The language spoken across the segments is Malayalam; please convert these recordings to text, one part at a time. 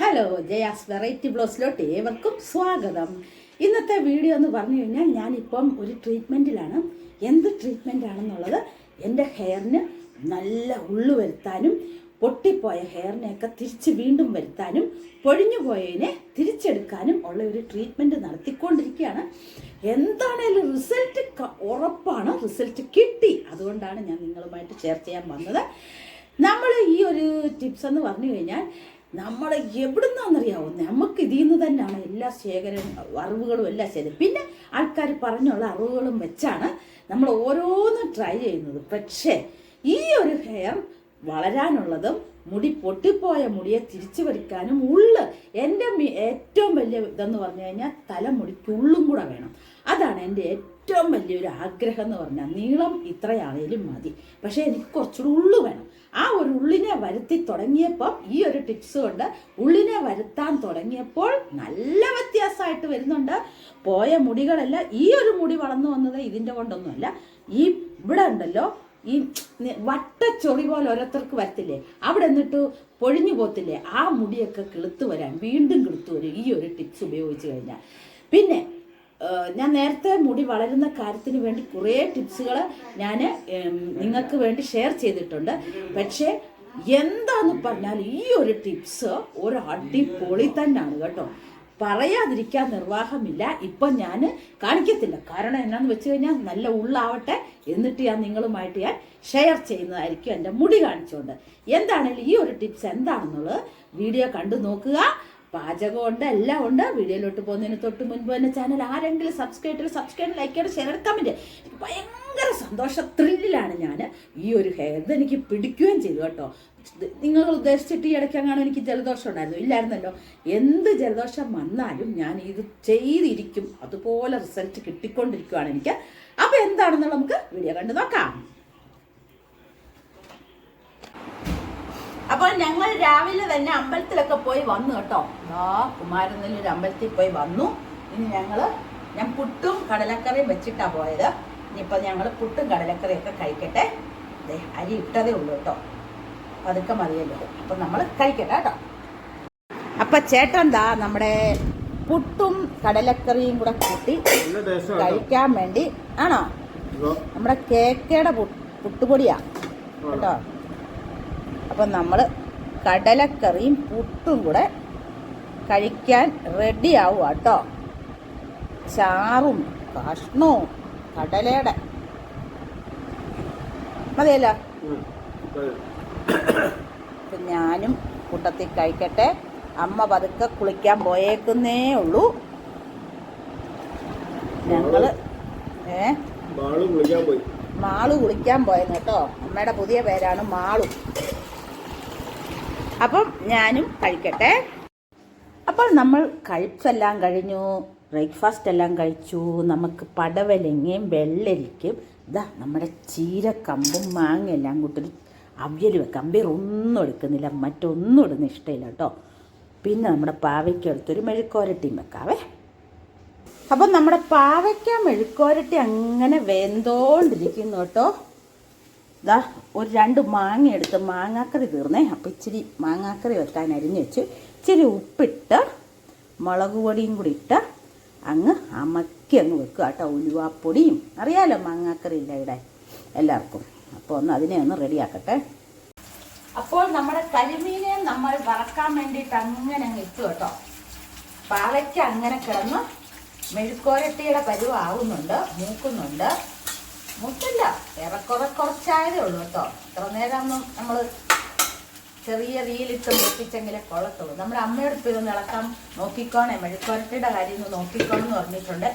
ഹലോ ജയാസ് വെറൈറ്റി ബ്ലോസിലോട്ട് ഏവർക്കും സ്വാഗതം ഇന്നത്തെ വീഡിയോ എന്ന് പറഞ്ഞു കഴിഞ്ഞാൽ ഞാനിപ്പം ഒരു ട്രീറ്റ്മെന്റിലാണ് എന്ത് ട്രീറ്റ്മെന്റ് ആണെന്നുള്ളത് എന്റെ ഹെയറിന് നല്ല ഉള്ളു വരുത്താനും പൊട്ടിപ്പോയ ഹെയറിനെയൊക്കെ തിരിച്ച് വീണ്ടും വരുത്താനും പൊഴിഞ്ഞു പോയതിനെ തിരിച്ചെടുക്കാനും ഉള്ള ഒരു ട്രീറ്റ്മെന്റ് നടത്തിക്കൊണ്ടിരിക്കുകയാണ്. എന്താണേലും റിസൾട്ട് ഉറപ്പാണ് റിസൾട്ട് കിട്ടി. അതുകൊണ്ടാണ് ഞാൻ നിങ്ങളുമായിട്ട് ഷെയർ ചെയ്യാൻ വന്നത്. നമ്മൾ ഈ ഒരു ടിപ്സ് എന്ന് പറഞ്ഞു കഴിഞ്ഞാൽ നമ്മൾ എവിടുന്നാണെന്നറിയാവോ നമുക്ക് ഇതിൽ നിന്ന് തന്നെയാണ് എല്ലാ ശേഖരം അറിവുകളും എല്ലാം ശേഖരം പിന്നെ ആൾക്കാർ പറഞ്ഞുള്ള അറിവുകളും വെച്ചാണ് നമ്മൾ ഓരോന്നും ട്രൈ ചെയ്യുന്നത്. പക്ഷേ ഈ ഒരു ഹെയർ വളരാനുള്ളതും മുടി പൊട്ടിപ്പോയ മുടിയെ തിരിച്ചു വരിക്കാനും ഉള്ള് എന്റെ ഏറ്റവും വലിയ ഇതെന്ന് പറഞ്ഞു കഴിഞ്ഞാൽ തലമുടിക്ക് ഉള്ളും കൂടെ വേണം. അതാണ് എന്റെ ഏറ്റവും വലിയൊരു ആഗ്രഹം എന്ന് പറഞ്ഞാൽ നീളം ഇത്രയാണേലും മതി. പക്ഷേ എനിക്ക് കുറച്ചുകൂടി ഉള്ളു വേണം. ആ ഒരു ഉള്ളിനെ വരുത്തി തുടങ്ങിയപ്പോൾ ഈ ഒരു ടിപ്സ് കൊണ്ട് ഉള്ളിനെ വരുത്താൻ തുടങ്ങിയപ്പോൾ നല്ല വ്യത്യാസമായിട്ട് വരുന്നുണ്ട്. പോയ മുടികളല്ല ഈ ഒരു മുടി വളർന്നു വന്നത് ഇതിന്റെ കൊണ്ടൊന്നുമല്ല. ഈ ഇവിടെ ഉണ്ടല്ലോ ഈ വട്ടച്ചൊറി പോലെ ഓരോരുത്തർക്ക് വരത്തില്ലേ? അവിടെ എന്നിട്ട് പൊഴിഞ്ഞു പോത്തില്ലേ ആ മുടിയൊക്കെ കിളുത്തു വരാൻ വീണ്ടും കിളുത്തു വരും ഈ ഒരു ടിപ്സ് ഉപയോഗിച്ച് കഴിഞ്ഞാൽ. പിന്നെ ഞാൻ നേരത്തെ മുടി വളരുന്ന കാര്യത്തിന് വേണ്ടി കുറേ ടിപ്സുകൾ ഞാൻ നിങ്ങൾക്ക് വേണ്ടി ഷെയർ ചെയ്തിട്ടുണ്ട്. പക്ഷേ എന്താന്ന് പറഞ്ഞാൽ ഈ ഒരു ടിപ്സ് ഒരു അടിപൊളി തന്നെയാണ് കേട്ടോ. പറയാതിരിക്കാൻ നിർവാഹമില്ല. ഇപ്പം ഞാൻ കാണിക്കത്തില്ല. കാരണം എന്നാന്ന് വെച്ച് കഴിഞ്ഞാൽ നല്ല ഉള്ളാവട്ടെ എന്നിട്ട് ഞാൻ നിങ്ങളുമായിട്ട് ഞാൻ ഷെയർ ചെയ്യുന്നതായിരിക്കും എന്റെ മുടി കാണിച്ചുകൊണ്ട്. എന്താണെങ്കിലും ഈ ഒരു ടിപ്സ് എന്താണെന്നുള്ളത് വീഡിയോ കണ്ടു നോക്കുക. പാചകമുണ്ട് എല്ലാം ഉണ്ട്. വീഡിയോയിലോട്ട് പോകുന്നതിന് തൊട്ട് മുൻപ് തന്നെ ചാനൽ ആരെങ്കിലും സബ്സ്ക്രൈബ് ചെയ്ത് സബ്സ്ക്രൈബ് ലൈക്ക് ചെയ്ത് ഷെയർ കമന്റ് ഭയങ്കര സന്തോഷ ത്രില്ലിലാണ് ഞാൻ ഈ ഒരു ഹെയർ ഇതെനിക്ക് പിടിക്കുകയും ചെയ്തു കേട്ടോ. നിങ്ങൾ ഉദ്ദേശിച്ചിട്ട് ഈ ഇടയ്ക്കങ്ങാനും എനിക്ക് ജലദോഷം ഉണ്ടായിരുന്നു. ഇല്ലായിരുന്നല്ലോ. എന്ത് ജലദോഷം വന്നാലും ഞാൻ ഇത് ചെയ്തിരിക്കും. അതുപോലെ റിസൾട്ട് കിട്ടിക്കൊണ്ടിരിക്കുകയാണ് എനിക്ക്. അപ്പോൾ എന്താണെന്ന് നമുക്ക് വീഡിയോ കണ്ട് നോക്കാം. അപ്പോൾ ഞങ്ങൾ രാവിലെ തന്നെ അമ്പലത്തിലൊക്കെ പോയി വന്നു കേട്ടോ. ആ കുമാരനെല്ലൂർ അമ്പലത്തിൽ പോയി വന്നു. ഇനി ഞങ്ങൾ ഞാൻ പുട്ടും കടലക്കറിയും വെച്ചിട്ടാ പോയത്. ഇനിയിപ്പോൾ ഞങ്ങൾ പുട്ടും കടലക്കറിയൊക്കെ കഴിക്കട്ടെ. അതെ അരി ഇട്ടതേ ഉള്ളൂ കേട്ടോ. പതുക്കെ മതിയല്ലോ. അപ്പം നമ്മൾ കഴിക്കട്ടെ കേട്ടോ. അപ്പം ചേട്ടൻ എന്താ നമ്മുടെ പുട്ടും കടലക്കറിയും കൂടെ കൂട്ടി കഴിക്കാൻ വേണ്ടി ആണോ? നമ്മുടെ കേക്കയുടെ പുട്ടുപൊടിയാ. കേട്ടോ. അപ്പം നമ്മൾ കടലക്കറിയും പുട്ടും കൂടെ കഴിക്കാൻ റെഡി ആവുക കേട്ടോ ചാറും കഷ്ണവും കടലയുടെ. മതിയല്ലോ? ഞാനും കൂട്ടത്തിൽ കഴിക്കട്ടെ. അമ്മ പതുക്കെ കുളിക്കാൻ പോയേക്കുന്നേ ഉള്ളൂ. ഞങ്ങൾ ഏ? മാളു കുളിക്കാൻ പോയി. മാളു കുളിക്കാൻ പോയെന്ന് കേട്ടോ. അമ്മയുടെ പുതിയ പേരാണ് മാളു. അപ്പം ഞാനും കഴിക്കട്ടെ. അപ്പോൾ നമ്മൾ കഴിപ്പെല്ലാം കഴിഞ്ഞു ബ്രേക്ക്ഫാസ്റ്റ് എല്ലാം കഴിച്ചു നമുക്ക് പടവലങ്ങയും വെള്ളരിക്കും ഇതാ നമ്മുടെ ചീരക്കമ്പും മാങ്ങയെല്ലാം കൂട്ടി അവിയൽ വെക്കാം. വേറൊന്നും എടുക്കുന്നില്ല മറ്റൊന്നും ഇടുന്ന ഇഷ്ടമില്ല കേട്ടോ. പിന്നെ നമ്മുടെ പാവയ്ക്കടുത്തൊരു മെഴുക്കോരട്ടിയും വെക്കാവേ. അപ്പം നമ്മുടെ പാവയ്ക്ക മെഴുക്കോരട്ടി അങ്ങനെ വെന്തോണ്ടിരിക്കുന്നു കേട്ടോ. ദാ ഒരു രണ്ട് മാങ്ങ എടുത്ത് മാങ്ങാക്കറി തീർന്നേ. അപ്പം ഇച്ചിരി മാങ്ങാക്കറി വെക്കാൻ അരിഞ്ഞ് വെച്ച് ഇച്ചിരി ഉപ്പിട്ട് മുളക് പൊടിയും കൂടി ഇട്ട് അങ്ങ് അമക്കി അങ്ങ് വെക്കുക കേട്ടോ. ഉലുവാപ്പൊടിയും. അറിയാലോ മാങ്ങാക്കറി ഇല്ല ഇവിടെ എല്ലാവർക്കും. അപ്പോൾ ഒന്ന് അതിനെ ഒന്ന് റെഡിയാക്കട്ടെ. അപ്പോൾ നമ്മുടെ കരിമീനെ നമ്മൾ വറക്കാൻ വേണ്ടിയിട്ട് അങ്ങനെ അങ്ങ് ഇട്ടു കേട്ടോ. പാളയ്ക്ക് അങ്ങനെ കിടന്ന് മെഴുക്കോരട്ടിയുടെ പരുവാവുന്നുണ്ട് മൂക്കുന്നുണ്ട്. മുട്ടില്ല ഏറെക്കുറെ കുറച്ചായതേ ഉള്ളൂ കേട്ടോ. ഇത്ര നേരമൊന്നും നമ്മൾ ചെറിയ റീലിട്ട് മൂപ്പിച്ചെങ്കിലേ കൊള്ളത്തുള്ളൂ. നമ്മുടെ അമ്മയുടെ പേരൊന്ന് ഇളക്കാൻ നോക്കിക്കോണേ. മെഴുക്കുരട്ടിയുടെ കാര്യം ഒന്ന് നോക്കിക്കോണെന്ന് പറഞ്ഞിട്ടുണ്ട്.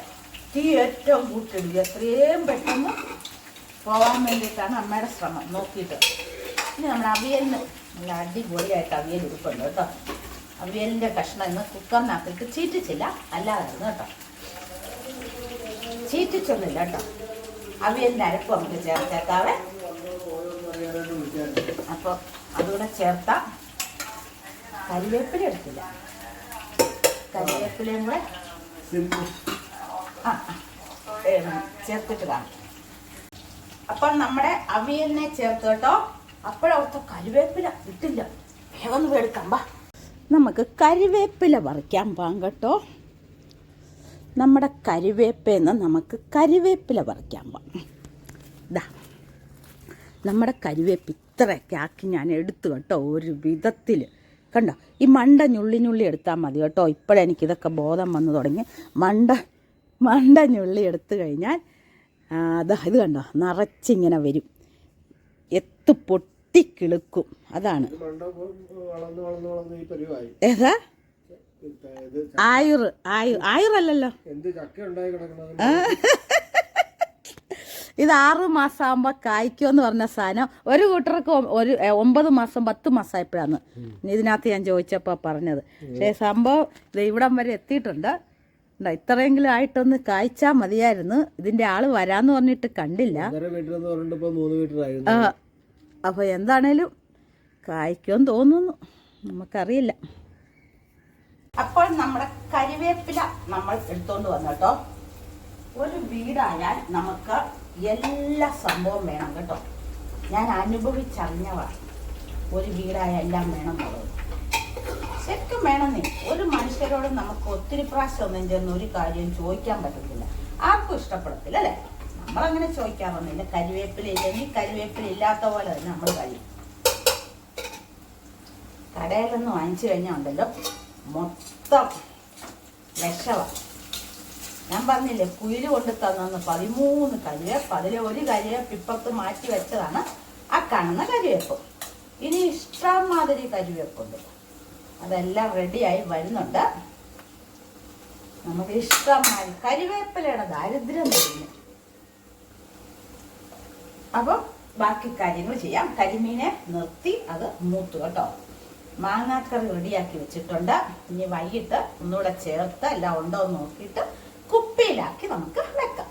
തീ ഏറ്റവും കൂട്ടിടുക എത്രയും പെട്ടെന്ന് പോകാൻ വേണ്ടിയിട്ടാണ് അമ്മയുടെ ശ്രമം. നോക്കിയിട്ട്. ഇനി നമ്മുടെ അവിയലിന് നല്ല അടിപൊളിയായിട്ട് അവിയൽ ഇരിപ്പുണ്ട് കേട്ടോ. അവിയലിന്റെ കഷ്ണം ഇന്ന് കുക്കറിനകത്തിട്ട് ചീറ്റിച്ചില്ല. അല്ലാതായിരുന്നു കേട്ടോ. ചീറ്റിച്ചൊന്നുമില്ല കേട്ടോ. അവിയലിന്റെ അരപ്പ് നമുക്ക് ചേർത്തേക്കാവേ. അപ്പോൾ അതുകൂടെ ചേർത്ത കരിവേപ്പില എടുത്തില്ല. കരിവേപ്പിലയും കൂടെ ചേർത്തിട്ട് കാണും അപ്പോൾ നമ്മുടെ അവിയലിനെ ചേർത്ത് കേട്ടോ. അപ്പോഴവിടുത്തെ കരിവേപ്പില ഇട്ടില്ല. വേഗം എടുക്കാം ബാ നമുക്ക് കരിവേപ്പില പറിക്കാൻ പോകാം കേട്ടോ. നമ്മുടെ കരിവേപ്പേന്ന് നമുക്ക് കരിവേപ്പില പറിക്കാൻ പോകാം. ഇതാ നമ്മുടെ കരുവേപ്പ് ഇത്രയൊക്കെ ആക്കി ഞാൻ എടുത്തു കേട്ടോ ഒരു വിധത്തിൽ. കണ്ടോ? ഈ മണ്ട ഞുള്ളിനുള്ളി ഞുള്ളി എടുത്താൽ മതി കേട്ടോ. ഇപ്പോഴെനിക്കിതൊക്കെ ബോധം വന്നു തുടങ്ങി. മണ്ട മണ്ട ഞുള്ളി എടുത്തു കഴിഞ്ഞാൽ അതാ ഇത് കണ്ടോ? നിറച്ചിങ്ങനെ വരും. എത്ത് പൊട്ടിക്കിളുക്കും അതാണ്. ഏതാ? ആയുർ ആയുർ ആയുറല്ലല്ലോ ഇത് ആറ് മാസം ആകുമ്പോൾ കായ്ക്കുമെന്ന് പറഞ്ഞ സാധനം ഒരു കൂട്ടർക്ക് ഒരു ഒമ്പത് മാസം പത്ത് മാസമായപ്പോഴാണ് ഇതിനകത്ത് ഞാൻ ചോദിച്ചപ്പോൾ പറഞ്ഞത്. പക്ഷേ സംഭവം ഇത് ഇവിടം വരെ എത്തിയിട്ടുണ്ട്. ഇത്രയെങ്കിലും ആയിട്ടൊന്ന് കായ്ച്ചാൽ മതിയായിരുന്നു. ഇതിന്റെ ആൾ വരാന്ന് പറഞ്ഞിട്ട് കണ്ടില്ല. അപ്പോൾ എന്താണേലും കായ്ക്കുമെന്ന് തോന്നുന്നു. നമുക്കറിയില്ല. അപ്പോൾ നമ്മുടെ കരിവേപ്പില നമ്മൾ എടുത്തോണ്ട് വന്നു കേട്ടോ. ഒരു വീടായാൽ നമുക്ക് എല്ലാ സംഭവം വേണം കേട്ടോ. ഞാൻ അനുഭവിച്ചറിഞ്ഞവ. ഒരു വീടായ എല്ലാം വേണം എന്നുള്ളത്. ശരിക്കും വേണമെന്നേ. ഒരു മനുഷ്യരോട് നമുക്ക് ഒത്തിരി പ്രാവശ്യം ഒന്നും ചെന്ന് ഒരു കാര്യം ചോദിക്കാൻ പറ്റത്തില്ല. ആർക്കും ഇഷ്ടപ്പെടത്തില്ല അല്ലേ? നമ്മളങ്ങനെ ചോദിക്കാറൊന്നുമില്ല കരിവേപ്പില ഇല്ലെങ്കിൽ കരിവേപ്പില ഇല്ലാത്ത പോലെ തന്നെ നമ്മൾ കഴിയും. കടയിലൊന്ന് വാങ്ങിച്ചു കഴിഞ്ഞാൽ ഉണ്ടല്ലോ. മൊത്തം വിഷമാണ് ഞാൻ പറഞ്ഞില്ലേ കുയിൽ കൊണ്ട് തന്നു പതിമൂന്ന് കരിവേപ്പ് അതിലെ ഒരു കരിവേപ്പ് ഇപ്പുറത്ത് മാറ്റി വെച്ചതാണ് ആ കാണുന്ന കരിവേപ്പ് ഇനി ഇഷ്ടമാതിരി കരിവേപ്പുണ്ട് അതെല്ലാം റെഡിയായി വരുന്നുണ്ട്. നമുക്ക് ഇഷ്ടമായി കരിവേപ്പിലയുടെ ദാരിദ്ര്യം വരുന്നു. അപ്പം ബാക്കി കാര്യങ്ങൾ ചെയ്യാം. കരിമീനെ നിർത്തി അത് മൂത്തു കേട്ടോ. മാങ്ങാക്കറി റെഡിയാക്കി വെച്ചിട്ടുണ്ട്. ഇനി വൈകിട്ട് ഒന്നുകൂടെ ചേർത്ത് എല്ലാം ഉണ്ടോ എന്ന് നോക്കിയിട്ട് കുപ്പിയിലാക്കി നമുക്ക് വെക്കാം.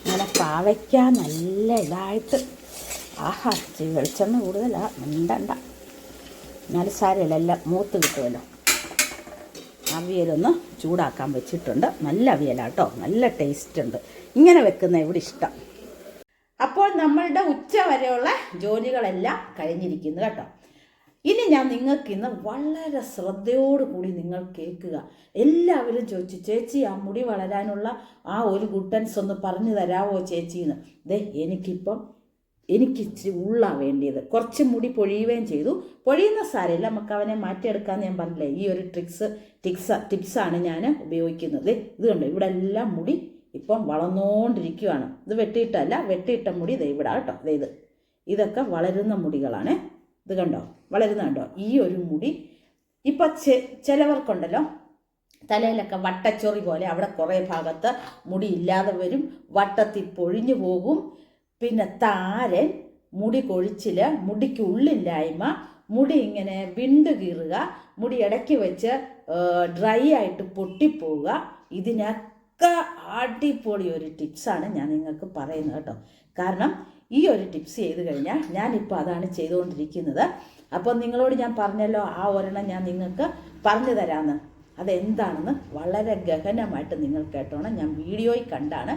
അങ്ങനെ പാവയ്ക്ക നല്ല ഇതായിട്ട്. ആഹാ വെളിച്ചെണ്ണ കൂടുതലാ. മിണ്ടണ്ട. എന്നാലും സാരമില്ല എല്ലാം മൂത്ത് കിട്ടുമല്ലോ. അവിയലൊന്ന് ചൂടാക്കാൻ വെച്ചിട്ടുണ്ട്. നല്ല അവിയലാട്ടോ. നല്ല ടേസ്റ്റ് ഉണ്ട് ഇങ്ങനെ വെക്കുന്ന ഇവിടെ ഇഷ്ടം. അപ്പോൾ നമ്മളുടെ ഉച്ച വരെയുള്ള ജോലികളെല്ലാം കഴിഞ്ഞിരിക്കുന്നു കേട്ടോ. ഇനി ഞാൻ നിങ്ങൾക്ക് ഇന്ന് വളരെ ശ്രദ്ധയോടുകൂടി നിങ്ങൾ കേൾക്കുക. എല്ലാവരും ചോദിച്ചു ചേച്ചി ആ മുടി വളരാനുള്ള ആ ഒരു ഗുട്ടൻസ് ഒന്ന് പറഞ്ഞു തരാവോ ചേച്ചിന്ന്? ദേ എനിക്കിപ്പം എനിക്ക് ഇച്ചിരി ഉള്ള വേണ്ടിയത്. കുറച്ച് മുടി പൊഴിയുകയും ചെയ്തു. പൊഴിയുന്ന സാരമില്ല നമുക്ക് അവനെ മാറ്റിയെടുക്കാമെന്ന് ഞാൻ പറഞ്ഞില്ലേ ഈ ഒരു ട്രിക്സ് ടിക്സ് ടിപ്സാണ് ഞാൻ ഉപയോഗിക്കുന്നത്. ഇതുകൊണ്ട് ഇത് കണ്ടോ ഇവിടെ എല്ലാം മുടി ഇപ്പം വളർന്നുകൊണ്ടിരിക്കുകയാണ് ഇത് വെട്ടിയിട്ടല്ല വെട്ടിയിട്ട മുടി ദേ ഇവിടെ കേട്ടോ ഇത്. ഇതൊക്കെ വളരുന്ന മുടികളാണ്. ഇത് കണ്ടോ? വളരുന്ന കണ്ടോ? ഈ ഒരു മുടി ഇപ്പം ചിലവർക്കുണ്ടല്ലോ. തലയിലൊക്കെ വട്ടച്ചൊറി പോലെ അവിടെ കുറേ ഭാഗത്ത് മുടി ഇല്ലാതെ വരും. വട്ടത്തിൽ പൊഴിഞ്ഞു പോകും. പിന്നെ താരൻ മുടി കൊഴിച്ചിൽ മുടിക്ക് ഉള്ളില്ലായ്മ മുടി ഇങ്ങനെ വിണ്ടു കീറുക മുടി ഇടയ്ക്ക് വെച്ച് ഡ്രൈ ആയിട്ട് പൊട്ടിപ്പോവുക. ഇതിനൊക്കെ അടിപൊളി ഒരു ടിപ്സാണ് ഞാൻ നിങ്ങൾക്ക് പറയുന്നത് കേട്ടോ. കാരണം ഈ ഒരു ടിപ്സ് ചെയ്ത് കഴിഞ്ഞാൽ ഞാനിപ്പോൾ അതാണ് ചെയ്തുകൊണ്ടിരിക്കുന്നത്. അപ്പോൾ നിങ്ങളോട് ഞാൻ പറഞ്ഞല്ലോ ആ ഒരെണ്ണം ഞാൻ നിങ്ങൾക്ക് പറഞ്ഞു തരാമെന്ന് അതെന്താണെന്ന് വളരെ ഗഹനമായിട്ട് നിങ്ങൾ കേട്ടോണം. ഞാൻ വീഡിയോയിൽ കണ്ടാണ്.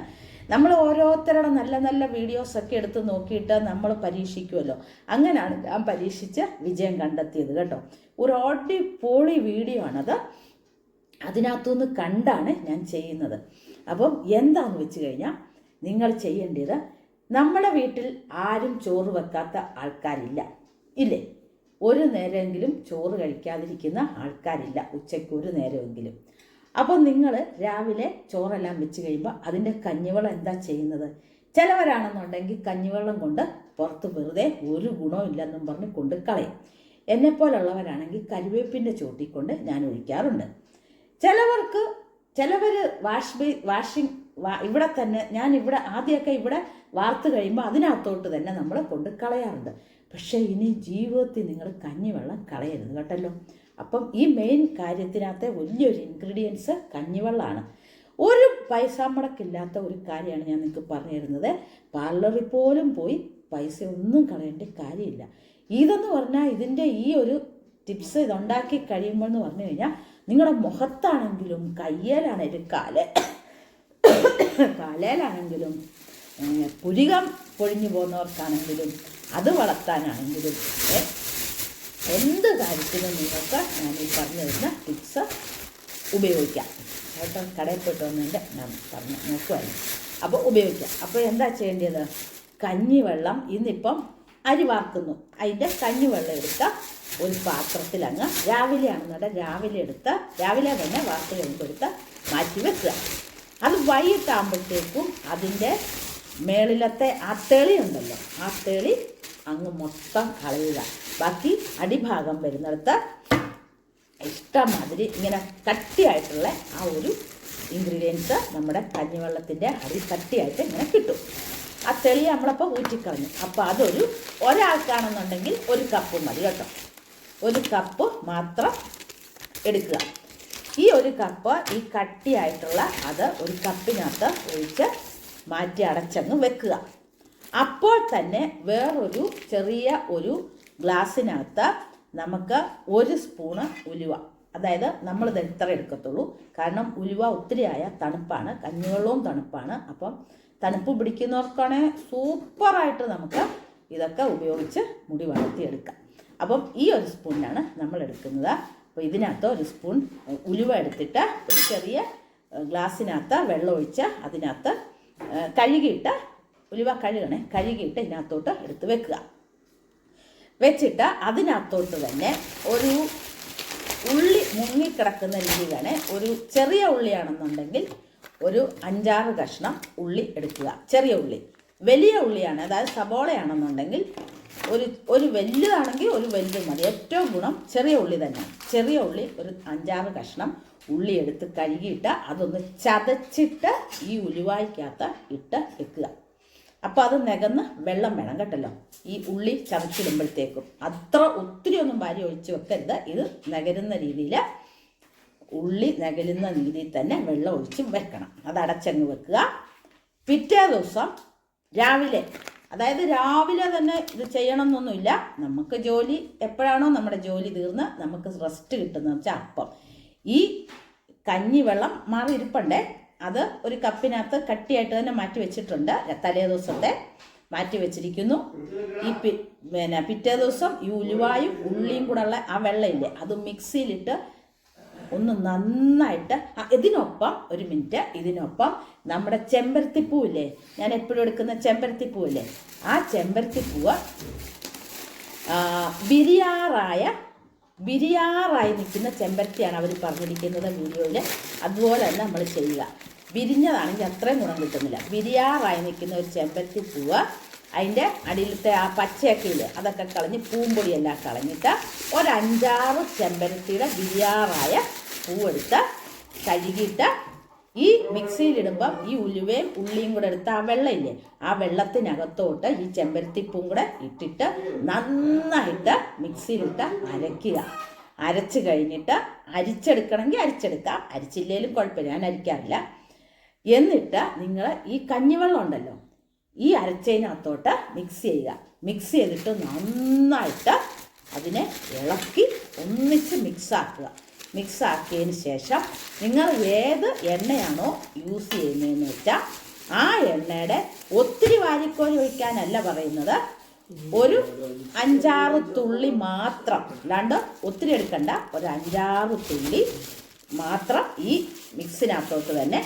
നമ്മൾ ഓരോരുത്തരുടെ നല്ല നല്ല വീഡിയോസൊക്കെ എടുത്ത് നോക്കിയിട്ട് നമ്മൾ പരീക്ഷിക്കുമല്ലോ. അങ്ങനെയാണ് ഞാൻ പരീക്ഷിച്ച് വിജയം കണ്ടെത്തിയത് കേട്ടോ. ഒരു അടിപൊളി വീഡിയോ ആണത്. അതിനകത്തുനിന്ന് കണ്ടാണ് ഞാൻ ചെയ്യുന്നത്. അപ്പം എന്താണെന്ന് വെച്ച് കഴിഞ്ഞാൽ നിങ്ങൾ ചെയ്യേണ്ടത് നമ്മുടെ വീട്ടിൽ ആരും ചോറ് വെക്കാത്ത ആൾക്കാരില്ല. ഇല്ലേ? ഒരു നേരമെങ്കിലും ചോറ് കഴിക്കാതിരിക്കുന്ന ആൾക്കാരില്ല ഉച്ചയ്ക്ക് ഒരു നേരമെങ്കിലും. അപ്പോൾ നിങ്ങൾ രാവിലെ ചോറെല്ലാം വെച്ച് കഴിയുമ്പോൾ അതിന്റെ കഞ്ഞിവെള്ളം എന്താ ചെയ്യുന്നത്? ചിലവരാണെന്നുണ്ടെങ്കിൽ കഞ്ഞിവെള്ളം കൊണ്ട് പുറത്ത് വെറുതെ ഒരു ഗുണവും ഇല്ലെന്നും പറഞ്ഞ് കൊണ്ട് കളയും. എന്നെപ്പോലുള്ളവരാണെങ്കിൽ കരുവേപ്പിന്റെ ചോട്ടിക്കൊണ്ട് ഞാൻ ഒഴിക്കാറുണ്ട്. ചിലവർക്ക് ചിലവർ വാഷ് ബേ വാഷിംഗ് ഇവിടെ തന്നെ ഞാൻ ഇവിടെ ആദ്യമൊക്കെ ഇവിടെ വാർത്ത് കഴിയുമ്പോൾ അതിനകത്തോട്ട് തന്നെ നമ്മൾ കൊണ്ട് കളയാറുണ്ട്. പക്ഷേ ഇനി ജീവിതത്തിൽ നിങ്ങൾ കഞ്ഞിവെള്ളം കളയരുത് കേട്ടല്ലോ. അപ്പം ഈ മെയിൻ കാര്യത്തിനകത്തെ വലിയൊരു ഇൻഗ്രീഡിയൻസ് കഞ്ഞിവെള്ളമാണ് ഒരു പൈസ മുടക്കില്ലാത്ത ഒരു കാര്യമാണ് ഞാൻ നിങ്ങൾക്ക് പറഞ്ഞു തരുന്നത്. പാർലറിൽ പോലും പോയി പൈസ ഒന്നും കളയേണ്ട കാര്യമില്ല. ഇതെന്ന് പറഞ്ഞാൽ ഇതിന്റെ ഈ ഒരു ടിപ്സ് ഇതുണ്ടാക്കി കഴിയുമ്പോൾ എന്ന് പറഞ്ഞു കഴിഞ്ഞാൽ നിങ്ങളുടെ മുഖത്താണെങ്കിലും കയ്യേലാണെങ്കിലും കാല കാലയിലാണെങ്കിലും പുരികം പൊഴിഞ്ഞു പോകുന്നവർക്കാണെങ്കിലും അത് വളർത്താനാണെങ്കിലും എന്ത് കാര്യത്തിനും നിങ്ങൾക്ക് ഞാൻ ഈ പറഞ്ഞു തരുന്ന ടിപ്സ് ഉപയോഗിക്കാം. കേട്ടോ കടയിൽ പോയിട്ട് വന്നതിന്റെ ഞാൻ പറഞ്ഞു നോക്കുമായിരുന്നു അപ്പോൾ ഉപയോഗിക്കാം. അപ്പോൾ എന്താ ചെയ്യേണ്ടത്? കഞ്ഞിവെള്ളം ഇന്നിപ്പം അരി വാർക്കുന്നു അതിന്റെ കഞ്ഞിവെള്ളം എടുത്ത ഒരു പാത്രത്തിൽ അങ്ങ് രാവിലെ ആണെന്നുണ്ടെങ്കിൽ രാവിലെ എടുത്ത് രാവിലെ തന്നെ വാർത്തകൾ കൊടുത്ത് മാറ്റി വെക്കുക. അത് വൈകിട്ടാകുമ്പോഴത്തേക്കും അതിന്റെ മേളിലത്തെ ആ തെളി ഉണ്ടല്ലോ ആ തെളി അങ്ങ് മൊത്തം കളയുക. ബാക്കി അടിഭാഗം വരുന്നിടത്ത് ഇഷ്ടമാതിരി ഇങ്ങനെ കട്ടിയായിട്ടുള്ള ആ ഒരു ഇൻഗ്രീഡിയൻസ് നമ്മുടെ കഞ്ഞിവെള്ളത്തിന്റെ അടി കട്ടിയായിട്ട് ഇങ്ങനെ കിട്ടും. ആ തെളി നമ്മളപ്പോൾ ഊറ്റിക്കളഞ്ഞു. അപ്പോൾ അതൊരു ഒരാൾക്കാണെന്നുണ്ടെങ്കിൽ ഒരു കപ്പ് മതി കേട്ടോ. ഒരു കപ്പ് മാത്രം എടുക്കുക. ഈ ഒരു കപ്പ് ഈ കട്ടിയായിട്ടുള്ള അത് ഒരു കപ്പിനകത്ത് ഒഴിച്ച് മാറ്റി അടച്ചങ്ങ് വെക്കുക. അപ്പോൾ തന്നെ വേറൊരു ചെറിയ ഒരു ഗ്ലാസ്സിനകത്ത് നമുക്ക് ഒരു സ്പൂണ് ഉലുവ. അതായത് നമ്മളിത് എത്ര എടുക്കത്തുള്ളൂ? കാരണം ഉലുവ ഒത്തിരി ആയ തണുപ്പാണ്. കഞ്ഞിവെള്ളവും തണുപ്പാണ്. അപ്പം തണുപ്പ് പിടിക്കുന്നവർക്കാണെങ്കിൽ സൂപ്പറായിട്ട് നമുക്ക് ഇതൊക്കെ ഉപയോഗിച്ച് മുടി വളർത്തിയെടുക്കാം. അപ്പം ഈ ഒരു സ്പൂണിനാണ് നമ്മൾ എടുക്കുന്നത്. അപ്പോൾ ഇതിനകത്ത് ഒരു സ്പൂൺ ഉലുവ എടുത്തിട്ട് ഒരു ചെറിയ ഗ്ലാസ്സിനകത്ത് വെള്ളം ഒഴിച്ച് അതിനകത്ത് കഴുകിയിട്ട് ഉലുവ കഴുകണേ കഴുകിയിട്ട് ഇതിനകത്തോട്ട് എടുത്ത് വെക്കുക. വെച്ചിട്ട് അതിനകത്തോട്ട് തന്നെ ഒരു ഉള്ളി മുങ്ങിക്കിടക്കുന്ന രീതിയിലാണ് ഒരു ചെറിയ ഉള്ളിയാണെന്നുണ്ടെങ്കിൽ ഒരു അഞ്ചാറ് കഷ്ണം ഉള്ളി എടുക്കുക. ചെറിയ ഉള്ളി. വലിയ ഉള്ളിയാണ്. അതായത് സബോളയാണെന്നുണ്ടെങ്കിൽ ഒരു ഒരു വലുതാണെങ്കിൽ ഒരു വലുത് മതി. ഏറ്റവും ഗുണം ചെറിയ ഉള്ളി തന്നെ. ചെറിയ ഉള്ളി ഒരു അഞ്ചാറ് കഷ്ണം ഉള്ളി എടുത്ത് കഴുകിയിട്ട് അതൊന്ന് ചതച്ചിട്ട് ഈ ഉലുവായ്ക്കകത്ത് ഇട്ട് വെക്കുക. അപ്പോൾ അത് നികന്ന് വെള്ളം വേണം കേട്ടല്ലോ. ഈ ഉള്ളി ചതച്ചിടുമ്പോഴത്തേക്കും. അത്ര ഒത്തിരി ഒന്നും വാരി ഒഴിച്ച് വെക്കരുത്. ഇത് നികരുന്ന രീതിയിൽ ഉള്ളി നകലുന്ന രീതിയിൽ തന്നെ വെള്ളം ഒഴിച്ച് വെക്കണം. അത് അടച്ചങ്ങ് വെക്കുക. പിറ്റേ ദിവസം രാവിലെ അതായത് രാവിലെ തന്നെ ഇത് ചെയ്യണമെന്നൊന്നുമില്ല. നമുക്ക് ജോലി എപ്പോഴാണോ നമ്മുടെ ജോലി തീർന്ന് നമുക്ക് റെസ്റ്റ് കിട്ടുന്നത് വെച്ചാൽ അപ്പം. ഈ കഞ്ഞിവെള്ളം മാറി ഇരിപ്പണ്ടേ. അത് ഒരു കപ്പിനകത്ത് കട്ടിയായിട്ട് തന്നെ മാറ്റി വെച്ചിട്ടുണ്ട്. തലേ ദിവസത്തെ മാറ്റി വെച്ചിരിക്കുന്നു. ഈ പിന്നെ പിറ്റേ ദിവസം ഈ ഉലുവായും ഉള്ളിയും കൂടെ ഉള്ള ആ വെള്ളമില്ലേ അത് മിക്സിയിലിട്ട് ഒന്ന് നന്നായിട്ട് ഇതിനൊപ്പം ഒരു മിനിറ്റ് ഇതിനൊപ്പം നമ്മുടെ ചെമ്പരത്തിപ്പൂവില്ലേ? ഞാൻ എപ്പോഴും എടുക്കുന്ന ചെമ്പരത്തിപ്പൂവില്ലേ? ആ ചെമ്പരത്തിപ്പൂവ് ബിരിയാറായ ബിരിയാറായി നിൽക്കുന്ന ചെമ്പരത്തിയാണ് അവർ പറഞ്ഞിരിക്കുന്നത് വീഡിയോയിൽ അതുപോലെ തന്നെ നമ്മൾ ചെയ്യുക. വിരിഞ്ഞതാണെങ്കിൽ അത്രയും ഗുണം കിട്ടുന്നില്ല. വിരിയാറായി നിൽക്കുന്ന ഒരു ചെമ്പരത്തി പൂവ് അതിന്റെ അടിയിലത്തെ ആ പച്ചയൊക്കെ ഇല്ലേ? അതൊക്കെ കളഞ്ഞ് പൂമ്പൊടിയെല്ലാം കളഞ്ഞിട്ട് ഒരു അഞ്ചാറ് ചെമ്പരത്തിയുടെ വിരിയാറായ പൂവെടുത്ത് കഴുകിയിട്ട് ഈ മിക്സിയിലിടുമ്പം ഈ ഉലുവയും ഉള്ളിയും കൂടെ എടുത്ത് ആ വെള്ളമില്ലേ ആ വെള്ളത്തിനകത്തോട്ട് ഈ ചെമ്പരത്തിപ്പൂവും കൂടെ ഇട്ടിട്ട് നന്നായിട്ട് മിക്സിയിലിട്ട് അരയ്ക്കുക. അരച്ച് കഴിഞ്ഞിട്ട് അരിച്ചെടുക്കണമെങ്കിൽ അരിച്ചെടുക്കാം. അരിച്ചില്ലേലും കുഴപ്പമില്ല ഞാൻ അരിക്കാറില്ല. എന്നിട്ട് നിങ്ങൾ ഈ കഞ്ഞിവെള്ളം ഉണ്ടല്ലോ ഈ അരച്ചതിനകത്തോട്ട് മിക്സ് ചെയ്യുക. മിക്സ് ചെയ്തിട്ട് നന്നായിട്ട് അതിനെ ഇളക്കി ഒന്നിച്ച് മിക്സ് ആക്കുക മിക്സ് ആക്കിയതിന് ശേഷം നിങ്ങൾ ഏത് എണ്ണയാണോ യൂസ് ചെയ്യുന്നതെന്ന് വെച്ചാൽ ആ എണ്ണയുടെ ഒത്തിരി വാരിക്കോരി ഒഴിക്കാനല്ല പറയുന്നത്. ഒരു അഞ്ചാറ് തുള്ളി മാത്രം അല്ലാണ്ട് ഒത്തിരി എടുക്കണ്ട ഒരു അഞ്ചാറ് തുള്ളി മാത്രം ഈ മിക്സിനകത്തോട്ട് തന്നെ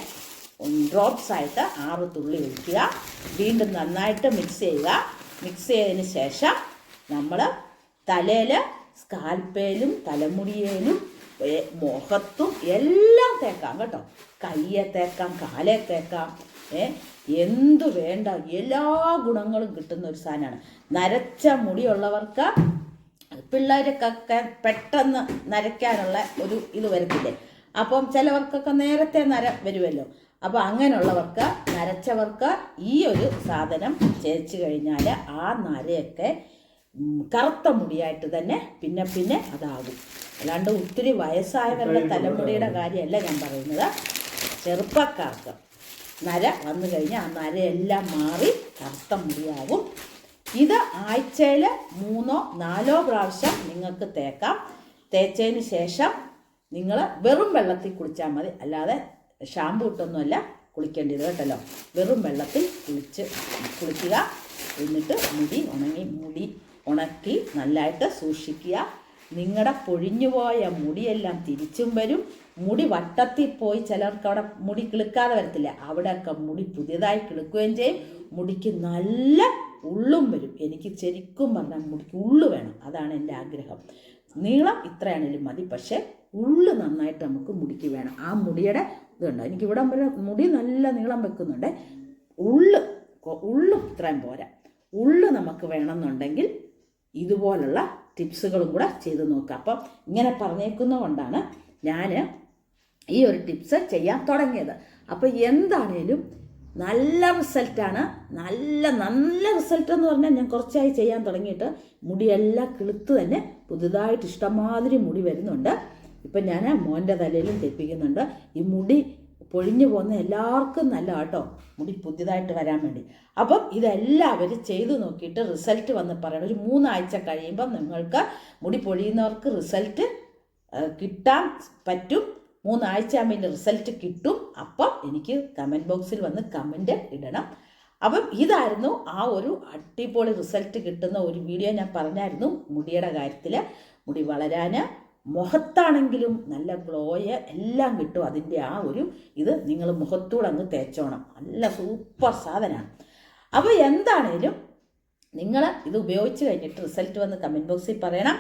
ഡ്രോപ്സ് ആയിട്ട് ആറ് തുള്ളി ഒഴിക്കുക. വീണ്ടും നന്നായിട്ട് മിക്സ് ചെയ്യുക. മിക്സ് ചെയ്തതിന് ശേഷം നമ്മൾ തലയിൽ സ്കാൽപ്പേലും തലമുടിയേലും മുഖത്തും എല്ലാം തേക്കാം കേട്ടോ. കയ്യെ തേക്കാം കാലെ തേക്കാം ഏ എന്തു വേണ്ട എല്ലാ ഗുണങ്ങളും കിട്ടുന്ന ഒരു സാധനമാണ്. നരച്ച മുടിയുള്ളവർക്ക് പിള്ളേർക്കൊക്കെ പെട്ടെന്ന് നരയ്ക്കാനുള്ള ഒരു ഇത് വരത്തില്ലേ? അപ്പം ചിലവർക്കൊക്കെ നേരത്തെ നര വരുമല്ലോ. അപ്പോൾ അങ്ങനെയുള്ളവർക്ക് നരച്ചവർക്ക് ഈ ഒരു സാധനം ചേച്ച് കഴിഞ്ഞാൽ ആ നരയൊക്കെ കറുത്ത മുടിയായിട്ട് തന്നെ പിന്നെ പിന്നെ അതാകും. അല്ലാണ്ട് ഒത്തിരി വയസ്സായവരുടെ തലമുടിയുടെ കാര്യമല്ല ഞാൻ പറയുന്നത്. ചെറുപ്പക്കാർക്ക് നര വന്നു കഴിഞ്ഞാൽ ആ നരയെല്ലാം മാറി കറുത്ത മുടിയാകും. ഇത് ആഴ്ചയിൽ മൂന്നോ നാലോ പ്രാവശ്യം നിങ്ങൾക്ക് തേക്കാം. തേച്ചതിന് ശേഷം നിങ്ങൾ വെറും വെള്ളത്തിൽ കുളിച്ചാൽ മതി. അല്ലാതെ ഷാമ്പു ഇട്ടൊന്നുമല്ല കുളിക്കേണ്ടത് കേട്ടല്ലോ. വെറും വെള്ളത്തിൽ കുളിച്ച് കുളിക്കുക. എന്നിട്ട് മുടി ഉണങ്ങി മുടി ഉണക്കി നല്ലതായിട്ട് സൂക്ഷിക്കുക. നിങ്ങളുടെ പൊഴിഞ്ഞുപോയ മുടിയെല്ലാം തിരിച്ചും വരും. മുടി വട്ടത്തിൽ പോയി ചിലർക്ക് അവിടെ മുടി കിളുക്കാതെ വരത്തില്ല. അവിടെയൊക്കെ മുടി പുതിയതായി കിളുക്കുകയും ചെയ്യും. മുടിക്ക് നല്ല ഉള്ളും വരും. എനിക്ക് ശരിക്കും പറഞ്ഞാൽ മുടിക്ക് ഉള്ളു വേണം. അതാണ് എന്റെ ആഗ്രഹം. നീളം ഇത്രയാണെങ്കിലും മതി. പക്ഷേ ഉള്ളു നന്നായിട്ട് നമുക്ക് മുടിക്ക് വേണം. ആ മുടിയുടെ ഇതുണ്ട്? എനിക്ക് ഇവിടെ മുടി നല്ല നീളം വെക്കുന്നുണ്ട്. ഉള്ളു ഉള്ളും ഇത്രയും പോരാ. ഉള്ളു നമുക്ക് വേണമെന്നുണ്ടെങ്കിൽ ഇതുപോലുള്ള ടിപ്സുകളും കൂടെ ചെയ്ത് നോക്കുക അപ്പം ഇങ്ങനെ പറഞ്ഞേക്കുന്നതുകൊണ്ടാണ് ഞാൻ ഈ ഒരു ടിപ്സ് ചെയ്യാൻ തുടങ്ങിയത്. അപ്പോൾ എന്താണേലും നല്ല റിസൾട്ടാണ്. നല്ല നല്ല റിസൾട്ട് എന്ന് പറഞ്ഞാൽ ഞാൻ കുറച്ചായി ചെയ്യാൻ തുടങ്ങിയിട്ട് മുടിയെല്ലാം കിളുത്ത് തന്നെ പുതുതായിട്ട് ഇഷ്ടമാതിരി മുടി വരുന്നുണ്ട്. ഇപ്പം ഞാൻ മോന്റെ തലയിലും തെപ്പിക്കുന്നുണ്ട്. ഈ മുടി പൊഴിഞ്ഞു പോകുന്ന എല്ലാവർക്കും നല്ല കേട്ടോ മുടി പുതിയതായിട്ട് വരാൻ വേണ്ടി. അപ്പം ഇതെല്ലാവരും ചെയ്തു നോക്കിയിട്ട് റിസൾട്ട് വന്ന് പറയണം. ഒരു മൂന്നാഴ്ച കഴിയുമ്പം നിങ്ങൾക്ക് മുടി പൊഴിയുന്നവർക്ക് റിസൾട്ട് കിട്ടാൻ പറ്റും. മൂന്നാഴ്ച ആകുമ്പോൾ റിസൾട്ട് കിട്ടും. അപ്പം എനിക്ക് കമന്റ് ബോക്സിൽ വന്ന് കമന്റ് ഇടണം. അപ്പം ഇതായിരുന്നു ആ ഒരു അടിപൊളി റിസൾട്ട് കിട്ടുന്ന ഒരു വീഡിയോ ഞാൻ പറഞ്ഞായിരുന്നു മുടിയുടെ കാര്യത്തിൽ മുടി വളരാൻ മുഖത്താണെങ്കിലും നല്ല ഗ്ലോയ് എല്ലാം കിട്ടും അതിന്റെ ആ ഒരു ഇത് നിങ്ങൾ മുഖത്തൂടെ അങ്ങ് തേച്ചോണം. നല്ല സൂപ്പർ സാധനമാണ്. അപ്പോൾ എന്താണേലും നിങ്ങൾ ഇത് ഉപയോഗിച്ച് കഴിഞ്ഞിട്ട് റിസൾട്ട് വന്ന് കമന്റ് ബോക്സിൽ പറയണം.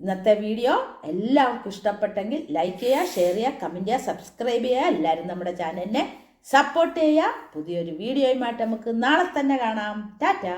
ഇന്നത്തെ വീഡിയോ എല്ലാവർക്കും ഇഷ്ടപ്പെട്ടെങ്കിൽ ലൈക്ക് ചെയ്യുക ഷെയർ ചെയ്യുക കമന്റ് ചെയ്യുക സബ്സ്ക്രൈബ് ചെയ്യുക. എല്ലാവരും നമ്മുടെ ചാനലിനെ സപ്പോർട്ട് ചെയ്യുക. പുതിയൊരു വീഡിയോയുമായിട്ട് നമുക്ക് നാളെ തന്നെ കാണാം. ടാറ്റാ.